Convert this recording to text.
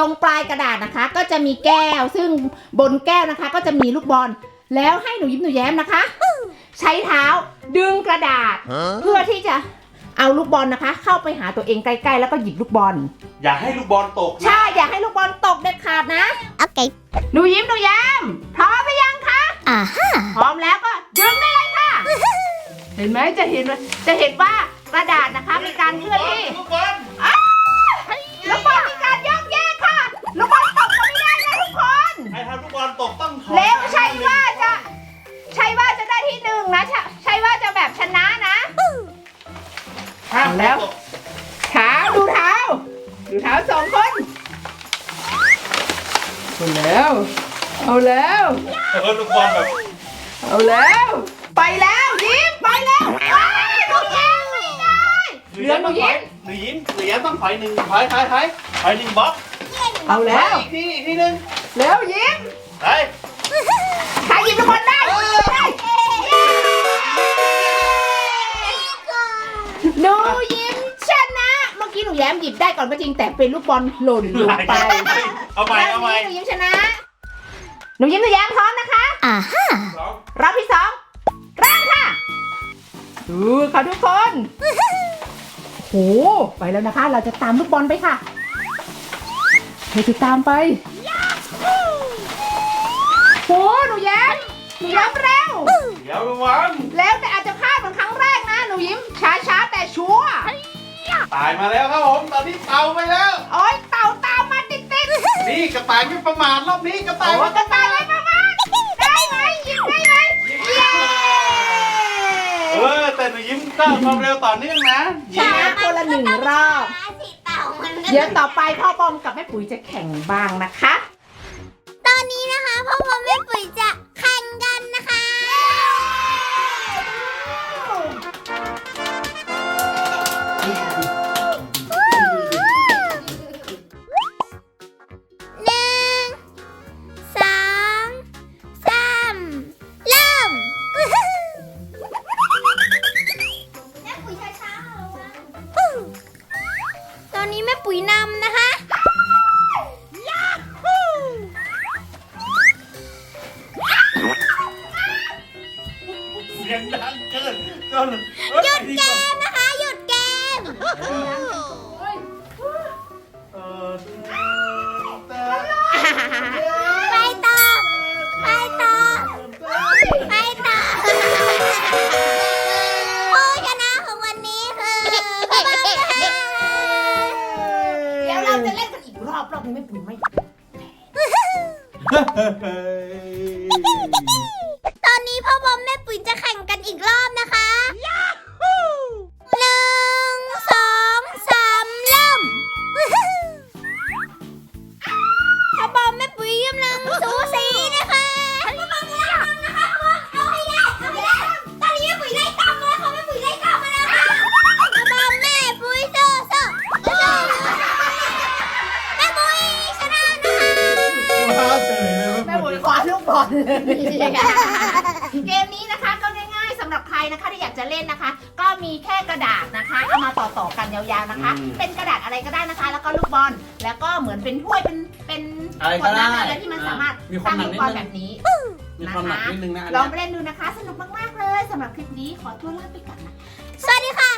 ดูสิตรงปลายกระดาษนะคะ ก็จะมีแก้ว ซึ่งบนแก้วนะคะ ก็จะมีลูกบอล แล้วให้หนูยิ้มหนูแย้มนะคะ ใช้เท้าดึงกระดาษ เพื่อที่จะเอาลูกบอลนะคะ เข้าไปหาตัวเองใกล้ๆแล้วก็หยิบลูกบอล อย่าให้ลูกบอลตกนะใช่อย่าให้ลูกบอลตกเด็ดขาดนะโอเคหนูยิ้มหนูแย้มพร้อมหรือยังคะอ่าฮะพร้อมแล้วก็ดึงได้เลยค่ะ เห็นไหมจะเห็นว่าจะเห็นว่ากระดาษนะคะมีการเคลื่อนที่ ลูกบอล เอาแล้ว เอาแล้ว เออลูกบอลแบบเอาแล้ว ไปแล้วยิ้มไปแล้วว้ายลูกแย้มไม่ได้เหลือหนูยิ้มหนูยิ้มหนูยิ้มต้องถอยหนึ่งถอยถอยถอยถอยหนึ่งบล็อกเอาแล้วอีกทีอีกทีหนึงแล้วยิ้มไปใครหยิบลูกบอลได้ได้หนูยิ้มชนะ เมื่อกี้หนูแย้มหยิบได้ก่อนก็จริงแต่เป็นลูกบอลหล่นลงไป เอาใหม่เอาใหม่ หนูยิ้มชนะ หนูยิ้มหนูแย้มพร้อมนะคะ อ่าฮะสองรอบที่สองเริ่มค่ะ ดูค่ะทุกคน โห ไปแล้วนะคะ เราจะตามลูกบอลไปค่ะเราจะตามไปโห หนูแย้มหนูแย้มเร็ว เดี๋ยวระวังแล้วแต่อาจจะพลาดเหมือนครั้งแรกนะ หนูยิ้มช้าๆแต่ชัวร์ตายมาแล้วครับผม ตอนนี้เต่าไปแล้ว โอ้ย นี่กระต่ายไม่ประมาทรอบนี้กระต่ายโอ้ยกระต่ายไม่ประมาทได้ไหมหยิบได้ไหมเย้เออแต่หนูยิ้มก็ความเร็วต่อเนื่องนะชนะคนละหนึ่งรอบ สีเต่ามันเดี๋ยวต่อไปพ่อบอมกับแม่ปุ๋ยจะแข่งบ้างนะคะ อนนี้แม่ปุ๋ยนำนะคะเสียงดังเกินจนหยุดเกมนะคะ หยุดเกม รอบรอบนี้แม่ปุ๋ยไม่ ตอนนี้พ่อบอมแม่ปุ๋ยจะแข่งกันอีกรอบนะคะ อลเลย เกมนี้นะคะก็ง่ายๆสำหรับใครนะคะที่อยากจะเล่นนะคะ ก็มีแค่กระดาษนะคะเอามาต่อๆกันยาวๆนะคะเป็นกระดาษอะไรก็ได้นะคะ แล้วก็ลูกบอลแล้วก็เหมือนเป็นถ้วยเป็นเป็นอะไรก็ได้ขวน้ำอะไรที่มันสามารถมีความตั้งหนัลูกกนิดบอลนึแบงบนี้ มีความหนักนิดนึงนะอันลองเนี้ย ไปเล่นดูนะคะ สนุกมากๆเลยสำหรับคลิปนี้ขอตัวลาไปก่อนนะสวัสดีค่ะ